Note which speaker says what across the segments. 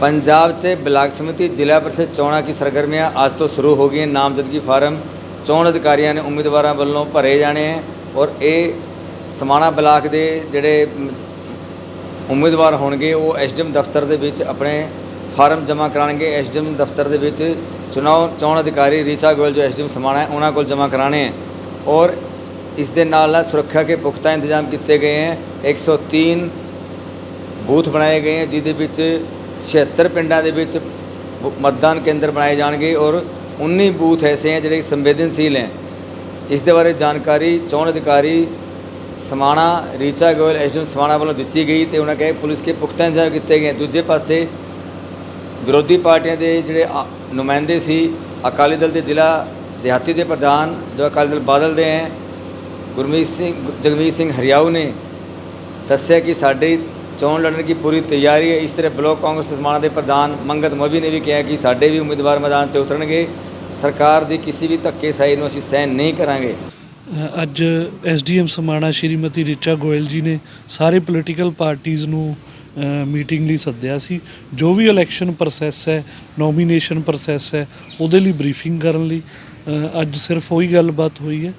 Speaker 1: पंजाब से ब्लॉक समिति जिला परिषद ਚੋਣਾਂ की सरगर्मियां आज तो शुरू हो गई हैं नामजदगी फार्म ਚੋਣ ਅਧਿਕਾਰੀਆਂ ਨੇ ਉਮੀਦਵਾਰਾਂ ਵੱਲੋਂ ਭਰੇ ਜਾਣੇ ਹੈ ਔਰ ਇਹ ਸਮਾਣਾ ਬਲਾਕ ਦੇ ਜਿਹੜੇ ਮ, ਉਮੀਦਵਾਰ ਹੋਣਗੇ ਉਹ ਐਸਡੀਐਮ ਦਫ਼ਤਰ ਦੇ ਵਿੱਚ ਆਪਣੇ ਫਾਰਮ ਜਮ੍ਹਾਂ ਕਰਾਣਗੇ ਐਸਡੀਐਮ ਦਫ਼ਤਰ ਦੇ ਵਿੱਚ ਚੁਣਾਵ ਚੋਣ ਅਧਿਕਾਰੀ ਰੀਚਾ ਗੋਇਲ ਜੋ ਐਸਡੀਐਮ ਸਮਾਣਾ ਹੈ ਉਹਨਾਂ ਕੋਲ ਜਮ੍ਹਾਂ ਕਰਾਣੇ ਹੈ ਔਰ ਇਸ ਦੇ ਨਾਲ ਨਾਲ ਸੁਰੱਖਿਆ ਕੇ ਪੁਖਤਾ ਇੰਤਜ਼ਾਮ ਕੀਤੇ ਗਏ ਹੈ 103 ਬੂਥ ਬਣਾਏ ਗਏ ਹੈ ਜਿਹਦੇ ਵਿੱਚ 76 ਪਿੰਡਾਂ ਦੇ ਵਿੱਚ ਬ- ਮਤਦਾਨ ਕੇਂਦਰ ਬਣਾਏ ਜਾਣਗੇ ਔਰ 19 ਬੂਥ ਐਸੇ ਹੈ ਜਿਹੜੇ ਸੰਵੇਦਨਸ਼ੀਲ ਹੈ। ਇਸ ਦੇ ਬਾਰੇ ਜਾਣਕਾਰੀ ਚੋਣ ਅਧਿਕਾਰੀ ਸਮਾਣਾ, ਰੀਚਾ ਗੋਇਲ ਐਸਡੀਐਮ ਸਮਾਣਾ ਵੱਲੋਂ ਦਿੱਤੀ ਗਈ ਤੇ ਉਹਨਾਂ ਕਹੇ ਪੁਲਿਸ ਕੇ ਪੁਖਤਾ ਇੰਤਜ਼ਾਮ ਕੀਤੇ ਗਏ। ਦੂਜੇ ਪਾਸੇ ਵਿਰੋਧੀ ਪਾਰਟੀਆਂ ਦੇ ਜਿਹੜੇ ਨੁਮਾਇੰਦੇ ਸੀ, ਅਕਾਲੀ ਦਲ ਦੇ ਜ਼ਿਲ੍ਹਾ ਦਿਹਾਤੀ ਦੇ ਪ੍ਰਧਾਨ, ਜੋ ਅਕਾਲੀ ਦਲ ਬਾਦਲ ਦੇ ਹੈ, ਗੁਰਮੀਤ ਸਿੰਘ, ਜਗਮੀਤ ਸਿੰਘ ਹਰਿਆਊ ਨੇ ਦੱਸਿਆ ਕਿ ਸਾਡੇ ਚੋਣ ਲੜਨ ਦੀ ਪੂਰੀ ਤਿਆਰੀ ਹੈ। ਇਸ ਤਰ੍ਹਾਂ ਬਲਾਕ ਕਾਂਗਰਸ ਸਮਾਣਾ ਦੇ ਪ੍ਰਧਾਨ ਮੰਗਤ ਮੋਬੀ ਨੇ ਵੀ ਕਿਹਾ ਕਿ ਸਾਡੇ ਵੀ ਉਮੀਦਵਾਰ ਮੈਦਾਨ 'ਚ ਉਤਰਨਗੇ। ਸਰਕਾਰ ਦੀ ਕਿਸੇ ਵੀ ਧੱਕੇਸ਼ਾਹੀ ਨੂੰ ਅਸੀਂ ਸਹਿਣ ਨਹੀਂ ਕਰਾਂਗੇ।
Speaker 2: ਅ, ਅੱਜ ਐਸਡੀਐਮ ਸਮਾਣਾ ਸ਼੍ਰੀਮਤੀ ਰਿਚਾ ਗੋਇਲ ਜੀ ਨੇ ਸਾਰੇ ਪੋਲੀਟੀਕਲ ਪਾਰਟੀਆਂ ਨੂੰ ਮੀਟਿੰਗ ਲਈ ਸੱਦਿਆ ਸੀ। ਜੋ ਵੀ ਇਲੈਕਸ਼ਨ ਪ੍ਰੋਸੈਸ ਹੈ ਨੋਮੀਨੇਸ਼ਨ ਪ੍ਰੋਸੈਸ ਹੈ ਉਹਦੇ ਲਈ ਬਰੀਫਿੰਗ ਕਰਨ ਲਈ ਅੱਜ ਸਿਰਫ ਉਹੀ ਗੱਲਬਾਤ ਹੋਈ ਹੈ।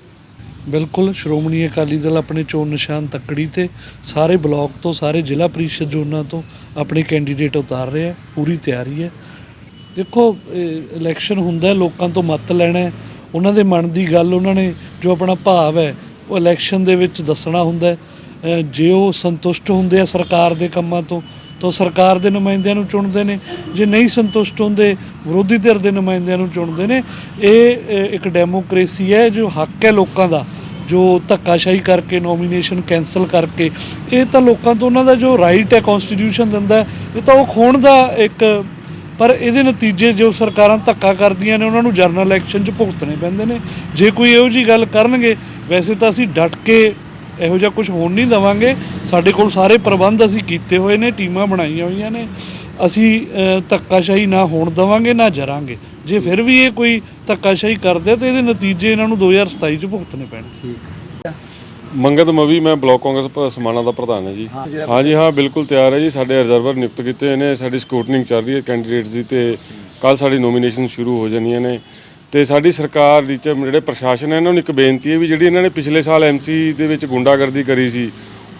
Speaker 2: ਬਿਲਕੁਲ, ਸ਼੍ਰੋਮਣੀ ਅਕਾਲੀ ਦਲ ਆਪਣੇ ਚੋਣ ਨਿਸ਼ਾਨ ਤੱਕੜੀ ਤੇ ਸਾਰੇ ਬਲਾਕ ਤੋਂ, ਸਾਰੇ ਜ਼ਿਲ੍ਹਾ ਪ੍ਰੀਸ਼ਦ ਜ਼ੋਨਾਂ ਤੋਂ ਆਪਣੇ ਕੈਂਡੀਡੇਟ ਉਤਾਰ ਰਿਹਾ ਹੈ ਪੂਰੀ ਤਿਆਰੀ ਹੈ। ਦੇਖੋ ਇਲੈਕਸ਼ਨ ਹੁੰਦਾ ਲੋਕਾਂ ਤੋਂ ਮਤ ਲੈਣਾ ਉਹਨਾਂ ਦੇ ਮਨ ਦੀ ਗੱਲ, ਉਹਨਾਂ ਨੇ ਜੋ ਆਪਣਾ ਭਾਵ ਹੈ, ਉਹ ਇਲੈਕਸ਼ਨ ਦੇ ਵਿੱਚ ਦੱਸਣਾ ਹੁੰਦਾ ਜੇ ਉਹ ਸੰਤੁਸ਼ਟ ਹੁੰਦੇ ਆ ਸਰਕਾਰ ਦੇ ਕੰਮਾਂ ਤੋਂ, ਤਾਂ ਸਰਕਾਰ ਦੇ ਨੁਮਾਇੰਦਿਆਂ ਨੂੰ ਚੁਣਦੇ ਨੇ। ਜੇ ਨਹੀਂ ਸੰਤੁਸ਼ਟ ਹੁੰਦੇ, ਵਿਰੋਧੀ ਧਿਰ ਦੇ ਨੁਮਾਇੰਦਿਆਂ ਨੂੰ ਚੁਣਦੇ ਨੇ। ਇਹ ਇੱਕ ਡੈਮੋਕ੍ਰੇਸੀ ਹੈ, ਜੋ ਹੱਕ ਹੈ ਲੋਕਾਂ ਦਾ। ਜੋ ਧੱਕਾਸ਼ਾਹੀ ਕਰਕੇ ਨੋਮੀਨੇਸ਼ਨ ਕੈਨਸਲ ਕਰਕੇ, ਇਹ ਤਾਂ ਲੋਕਾਂ ਤੋਂ ਉਹਨਾਂ ਦਾ ਜੋ ਰਾਈਟ ਹੈ ਕਨਸਟੀਟਿਊਸ਼ਨ ਦਿੰਦਾ ਇਹ ਤਾਂ ਉਹ ਖੋਣ ਦਾ ਇੱਕ, ਪਰ ਇਹਦੇ ਨਤੀਜੇ ਜੋ ਸਰਕਾਰਾਂ ਧੱਕਾ ਕਰਦੀਆਂ ਨੇ, ਉਹਨਾਂ ਨੂੰ ਜਨਰਲ ਇਲੈਕਸ਼ਨ 'ਚ ਭੁਗਤਣੇ ਪੈਂਦੇ ਨੇ। ਜੇ ਕੋਈ ਇਹੋ ਜੀ ਗੱਲ ਕਰਨਗੇ, ਵੈਸੇ ਤਾਂ ਅਸੀਂ ਡਟ ਕੇ ਇਹੋ ਜਿਹਾ ਕੁਝ ਹੋਣ ਨਹੀਂ ਦਵਾਂਗੇ। ਸਾਡੇ ਕੋਲ ਸਾਰੇ ਪ੍ਰਬੰਧ ਅਸੀਂ ਕੀਤੇ ਹੋਏ ਨੇ, ਟੀਮਾਂ ਬਣਾਈਆਂ ਹੋਈਆਂ ਨੇ। ਅਸੀਂ ਧੱਕਾਸ਼ਾਹੀ ਨਾ ਹੋਣ ਦਵਾਂਗੇ, ਨਾ ਜਰਾਂਗੇ। ਜੇ ਫਿਰ ਵੀ ਇਹ ਕੋਈ ਧੱਕਾਸ਼ਾਹੀ ਕਰਦੇ ਤਾਂ ਇਹਦੇ ਨਤੀਜੇ ਇਹਨਾਂ ਨੂੰ 2027 'ਚ ਭੁਗਤਣੇ ਪੈਣਗੇ।
Speaker 3: ਮੰਗਤ ਮਵੀ ਮੈਂ ਬਲਾਕ ਕਾਂਗਰਸ ਪ- ਸਮਾਣਾ ਦਾ ਪ੍ਰਧਾਨ ਹੈ ਜੀ। ਹਾਂਜੀ ਹਾਂ ਬਿਲਕੁਲ ਤਿਆਰ ਹੈ ਜੀ। ਸਾਡੇ ਰਿਜ਼ਰਵਰ ਨਿਯੁਕਤ ਕੀਤੇ ਹੋਏ ਨੇ ਸਾਡੀ ਸਕੂਟਨਿੰਗ ਚੱਲ ਰਹੀ ਹੈ ਕੈਂਡੀਡੇਟਸ ਦੀ ਤੇ ਕੱਲ ਸਾਡੀ ਨੋਮੀਨੇਸ਼ਨ ਸ਼ੁਰੂ ਹੋ ਜਾਣੀਆਂ ਨੇ। ਤੇ ਸਾਡੀ ਸਰਕਾਰ ਦੀ ਚ ਜਿਹੜੇ ਪ੍ਰਸ਼ਾਸਨ ਹੈ ਇਹਨਾਂ ਨੂੰ ਇੱਕ ਬੇਨਤੀ ਹੈ ਵੀ ਜਿਹੜੀ ਇਹਨਾਂ ਨੇ ਪਿਛਲੇ ਸਾਲ ਐਮਸੀ ਦੇ ਵਿੱਚ ਗੁੰਡਾਗਰਦੀ ਕਰੀ ਸੀ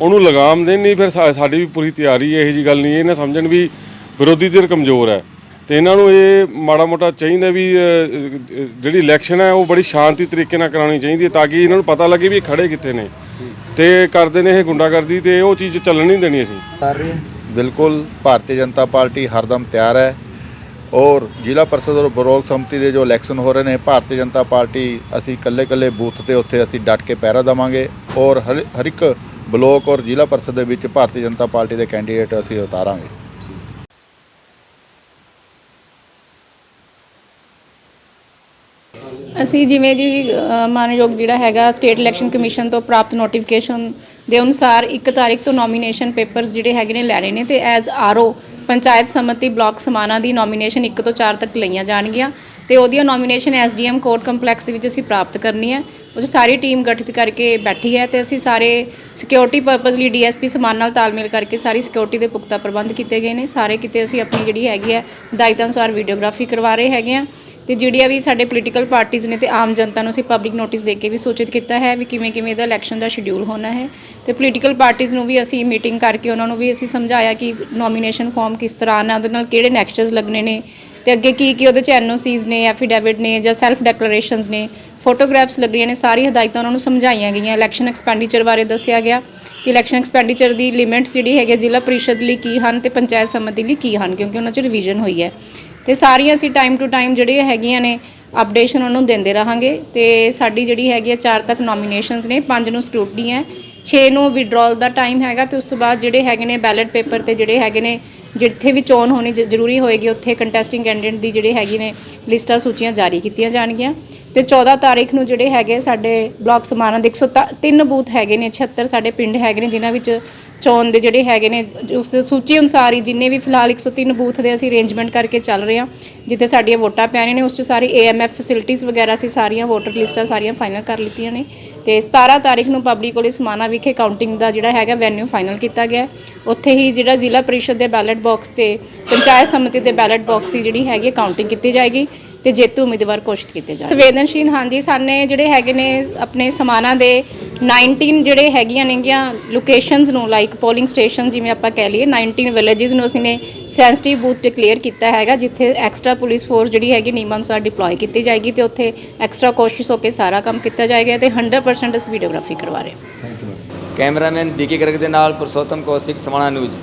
Speaker 3: ਉਹਨੂੰ ਲਗਾਮ ਦੇਣ ਨਹੀਂ ਫਿਰ ਸਾ- ਸਾਡੀ ਵੀ ਪੂਰੀ ਤਿਆਰੀ ਹੈ ਇਹੋ ਜੀ ਗੱਲ ਨਹੀਂ ਇਹ ਨਾ ਸਮਝਣ ਵੀ ਵਿਰੋਧੀ ਧਿਰ ਕਮਜ਼ੋਰ ਹੈ। ਤੇ ਇਹਨਾਂ ਨੂੰ ਇਹ ਮਾੜਾ ਮੋਟਾ ਚਾਹੀਦਾ ਵੀ ਜਿਹੜੀ ਇਲੈਕਸ਼ਨ ਹੈ ਉਹ ਬੜੀ ਸ਼ਾਂਤੀ ਤਰੀਕੇ ਨਾਲ ਕਰਾਉਣੀ ਚਾਹੀਦੀ ਹੈ ਤਾਂ ਕਿ ਇਹਨਾਂ ਨੂੰ ਪਤਾ ਲੱਗੇ ਵੀ ਇਹ ਖੜੇ ਕਿੱਥੇ ਨੇ। ਤੇ ਕਰਦੇ ਨੇ ਇਹ ਗੁੰਡਾਗਰਦੀ ਤੇ ਉਹ ਚੀਜ਼ ਚੱਲਣ ਨਹੀਂ ਦੇਣੀ ਅਸੀਂ।
Speaker 1: ਕਰ ਰਹੇ
Speaker 4: ਬਿਲਕੁਲ ਭਾਰਤੀ ਜਨਤਾ ਪਾਰਟੀ ਹਰਦਮ ਤਿਆਰ ਹੈ ਔਰ ਜ਼ਿਲ੍ਹਾ ਪਰਿਸ਼ਦ ਔਰ ਬਰੋਲ ਸੰਮਤੀ ਦੇ ਜੋ ਇਲੈਕਸ਼ਨ ਹੋ ਰਹੇ ਨੇ ਭਾਰਤੀ ਜਨਤਾ ਪਾਰਟੀ ਅਸੀਂ ਇਕੱਲੇ ਇਕੱਲੇ ਬੂਥ ਤੇ ਉੱਥੇ ਅਸੀਂ ਡਟ ਕੇ ਪਹਿਰਾ ਦਵਾਂਗੇ ਔਰ ਹਰ ਇੱਕ ਬਲੋਕ ਔਰ ਜ਼ਿਲ੍ਹਾ ਪਰਿਸ਼ਦ ਦੇ ਵਿੱਚ ਭਾਰਤੀ ਜਨਤਾ ਪਾਰਟੀ ਦੇ ਕੈਂਡੀਡੇਟ ਅਸੀਂ ਉਤਾਰਾਂਗੇ।
Speaker 5: ਅਸੀਂ ਜਿਵੇਂ ਜੀ ਅ, ਮਾਨਯੋਗ ਜਿਹੜਾ ਹੈਗਾ ਸਟੇਟ ਇਲੈਕਸ਼ਨ ਕਮਿਸ਼ਨ ਤੋਂ ਪ੍ਰਾਪਤ ਨੋਟੀਫਿਕੇਸ਼ਨ ਦੇ ਅਨੁਸਾਰ 1 ਤਾਰੀਖ ਤੋਂ ਨੋਮੀਨੇਸ਼ਨ ਪੇਪਰਸ ਜਿਹੜੇ ਹੈਗੇ ਨੇ ਲੈਣੇ ਨੇ ਤੇ as RO panchayat samiti block Samana ਦੀ ਨੋਮੀਨੇਸ਼ਨ 1 ਤੋਂ 4 ਤੱਕ ਲਈਆਂ ਜਾਣਗੀਆਂ ਤੇ ਉਹਦੀਆਂ ਨੋਮੀਨੇਸ਼ਨ ਐਸਡੀਐਮ ਕੋਰਟ ਕੰਪਲੈਕਸ ਦੇ ਵਿੱਚ ਅਸੀਂ ਪ੍ਰਾਪਤ ਕਰਨੀ ਹੈ। ਉਹ 'ਚ ਸਾਰੀ ਟੀਮ ਗਠਿਤ ਕਰਕੇ ਬੈਠੀ ਹੈ ਤੇ ਅਸੀਂ ਸਾਰੇ ਸਿਕਿਉਰਿਟੀ ਪਰਪਸ ਲਈ ਡੀਐਸਪੀ ਸਮਾਨ ਨਾਲ ਤਾਲਮੇਲ ਕਰਕੇ ਸਾਰੀ ਸਿਕਿਉਰਿਟੀ ਦੇ ਪੁਖਤਾ ਪ੍ਰਬੰਧ ਕੀਤੇ ਗਏ ਨੇ। ਸਾਰੇ ਕਿਤੇ ਅਸੀਂ ਆਪਣੀ ਜਿਹੜੀ ਹੈਗੀ ਹੈ ਹਦਾਇਤਾਂ ਅਨੁਸਾਰ ਵੀਡੀਓਗ੍ਰਾਫੀ ਕਰਵਾ ਰਹੇ ਹੈਗੇ ਆ ਤੇ ਜਿਹੜੀਆਂ ਵੀ ਸਾਡੇ ਪੋਲੀਟੀਕਲ ਪਾਰਟੀਆਂ ਨੇ ਤੇ ਆਮ ਜਨਤਾ ਨੂੰ ਅਸੀਂ ਪਬਲਿਕ ਨੋਟਿਸ ਦੇ ਕੇ ਵੀ ਸੂਚਿਤ ਕੀਤਾ ਹੈ ਵੀ ਕਿਵੇਂ ਕਿਵੇਂ ਇਹਦਾ ਇਲੈਕਸ਼ਨ ਦਾ ਸ਼ਡਿਊਲ ਹੋਣਾ ਹੈ। ਤੇ ਪੋਲੀਟੀਕਲ ਪਾਰਟੀਆਂ ਨੂੰ ਵੀ ਅਸੀਂ ਮੀਟਿੰਗ ਕਰਕੇ ਉਹਨਾਂ ਨੂੰ ਵੀ ਅਸੀਂ ਸਮਝਾਇਆ ਕਿ ਨੋਮੀਨੇਸ਼ਨ ਫਾਰਮ ਕਿਸ ਤਰ੍ਹਾਂ ਆਉਣਾ, ਉਹਦੇ ਨਾਲ ਕਿਹੜੇ ਨੈਕਸਟਰਸ ਲੱਗਣੇ ਨੇ ਤੇ ਅੱਗੇ ਕੀ ਕੀ ਉਹਦੇ ਚ ਐਨਓਸੀਜ਼ ਨੇ ਐਫੀਡੇਵਿਟ ਨੇ ਜਾਂ ਸੈਲਫ ਡੈਕਲੇਰੇਸ਼ਨਸ ਨੇ ਫੋਟੋਗ੍ਰਾਫਸ ਲੱਗੀਆਂ ਨੇ, ਸਾਰੀ ਹਦਾਇਤਾਂ ਉਹਨਾਂ ਨੂੰ ਸਮਝਾਈਆਂ ਗਈਆਂ। ਇਲੈਕਸ਼ਨ ਐਕਸਪੈਂਡੀਚਰ ਬਾਰੇ ਦੱਸਿਆ ਗਿਆ ਕਿ ਇਲੈਕਸ਼ਨ ਐਕਸਪੈਂਡੀਚਰ ਦੀ ਲਿਮਿਟਸ ਜਿਹੜੀ ਹੈਗੇ ਜ਼ਿਲ੍ਹਾ ਪ੍ਰੀਸ਼ਦ ਲਈ ਕੀ ਹਨ ਤੇ ਪੰਚਾਇਤ ਸਮਿਤੀ ਲਈ ਕੀ ਹਨ, ਕਿਉਂਕਿ ਉਹਨਾਂ 'ਚ ਰਿਵੀਜ਼ਨ ਹੋਈ ਹੈ। ਤੇ ਸਾਰੀਆਂ ਅਸੀਂ ਟਾਈਮ ਟੂ ਟਾਈਮ ਜਿਹੜੇ ਹੈਗੀਆਂ ਨੇ ਅਪਡੇਸ਼ਨ ਉਹਨੂੰ ਦਿੰਦੇ ਰਹਾਂਗੇ। ਤੇ ਸਾਡੀ ਜਿਹੜੀ ਹੈਗੀ ਆ 4 ਤੱਕ ਨੋਮੀਨੇਸ਼ਨਸ ਨੇ 5 ਨੂੰ ਸਕਰੂਟਨੀ ਹੈ 6 ਨੂੰ ਵਿਡਰਾਲ ਦਾ ਟਾਈਮ ਹੈਗਾ, ਤੇ ਉਸ ਤੋਂ ਬਾਅਦ ਜਿਹੜੇ ਹੈਗੇ ਨੇ ਬੈਲਟ ਪੇਪਰ ਤੇ ਜਿਹੜੇ ਹੈਗੇ ਨੇ ਜਿੱਥੇ ਵੀ ਚੋਣ ਹੋਣੀ ਜ- ਜ਼ਰੂਰੀ ਹੋਏਗੀ, ਉੱਥੇ ਕੰਟੈਸਟਿੰਗ ਕੈਂਡੀਡੇਟ ਦੀ ਜਿਹੜੇ ਹੈਗੀ ਨੇ ਲਿਸਟਾਂ, ਸੂਚੀਆਂ ਜਾਰੀ ਕੀਤੀਆਂ ਜਾਣਗੀਆਂ। ਤੇ 14 ਤਾਰੀਖ ਨੂੰ ਜਿਹੜੇ ਹੈਗੇ ਸਾਡੇ ਬਲਾਕ ਸਮਾਣਾ ਦੇ 103 ਬੂਥ ਹੈਗੇ ਨੇ 76 ਸਾਡੇ ਪਿੰਡ ਹੈਗੇ ਨੇ, ਜਿਨ੍ਹਾਂ ਵਿੱਚ ਚੋਣ ਦੇ ਜਿਹੜੇ ਹੈਗੇ ਨੇ, ਉਸ ਸੂਚੀ ਅਨੁਸਾਰ ਹੀ ਜਿੰਨੇ ਵੀ ਫਿਲਹਾਲ 103 ਬੂਥ ਦੇ ਅਸੀਂ ਅਰੇਂਜਮੈਂਟ ਕਰਕੇ ਚੱਲ ਰਹੇ ਹਾਂ। ਜਿੱਥੇ ਸਾਡੀਆਂ ਵੋਟਾਂ ਪੈਣੀਆਂ ਨੇ, ਉਸ 'ਚ ਸਾਰੀ ਏਐਮਐਫ ਫੈਸਿਲਿਟੀਆਂ ਵਗੈਰਾ ਅਸੀਂ ਸਾਰੀਆਂ ਵੋਟਰ ਲਿਸਟਾਂ ਸਾਰੀਆਂ ਫਾਈਨਲ ਕਰ ਲਿੱਤੀਆਂ ਨੇ। ਤੇ 17 ਤਾਰੀਖ ਨੂੰ ਪਬਲਿਕ ਕੋਲੇ ਸਮਾਣਾ ਵਿਖੇ ਕਾਊਂਟਿੰਗ ਦਾ ਜਿਹੜਾ ਹੈਗਾ ਵੈਨਿਊ ਫਾਈਨਲ ਕੀਤਾ ਗਿਆ। ਉੱਥੇ ਹੀ ਜਿਹੜਾ ਜ਼ਿਲ੍ਹਾ ਪਰਿਸ਼ਦ ਦੇ ਬੈਲਟ ਬਾਕਸ ਤੇ ਪੰਚਾਇਤ ਸਮਿਤੀ ਦੇ ਬੈਲਟ ਬਾਕਸ ਦੀ ਜਿਹੜੀ ਹੈਗੀ ਕਾਊਂਟਿੰਗ ਕੀਤੀ ਜਾਏਗੀ। ਤੇ ਜੇਤੂ ਉਮੀਦਵਾਰ ਘੋਸ਼ਿਤ ਕੀਤੇ ਜਾਣ ਸੰਵੇਦਨਸ਼ੀਲ ਹਾਂਜੀ ਸਾਨੇ ਜਿਹੜੇ ਹੈਗੇ ਨੇ ਆਪਣੇ ਸਮਾਨਾਂ ਦੇ 19 ਜਿਹੜੇ ਹੈਗੀਆਂ ਨੇਗੀਆਂ ਲੋਕੇਸ਼ਨਸ ਨੂੰ ਲਾਈਕ ਪੋਲਿੰਗ ਸਟੇਸ਼ਨ ਜਿਵੇਂ ਆਪਾਂ ਕਹਿ ਲਈਏ 19 ਵਿਲੇजेस ਨੂੰ ਅਸੀਂ ਨੇ ਸੈਂਸਿਟਿਵ ਬੂਥ ਡਿਕਲੇਅਰ ਕੀਤਾ ਹੈਗਾ, ਜਿੱਥੇ ਐਕਸਟਰਾ ਪੁਲਿਸ ਫੋਰਸ ਜਿਹੜੀ ਹੈਗੀ ਨਿਯਮਾਂ ਅਨੁਸਾਰ ਡਿਪਲੋਏ ਕੀਤੀ ਜਾਏਗੀ ਤੇ ਉੱਥੇ ਐਕਸਟਰਾ ਕੋਸ਼ਿਸ਼ ਹੋ ਕੇ ਸਾਰਾ ਕੰਮ ਕੀਤਾ ਜਾਏਗਾ ਤੇ 100% ਅਸੀਂ ਵੀਡੀਓਗ੍ਰਾਫੀ ਕਰਵਾ ਰਹੇ ਹਾਂ।
Speaker 1: ਕੈਮਰਾਮੈਨ ਬੀਕੇ ਗਰਗ ਦੇ ਨਾਲ ਪੁਰਸ਼ੋਤਮ ਕੌਸ਼ਿਕ ਸਮਾਣਾ ਨਿਊਜ਼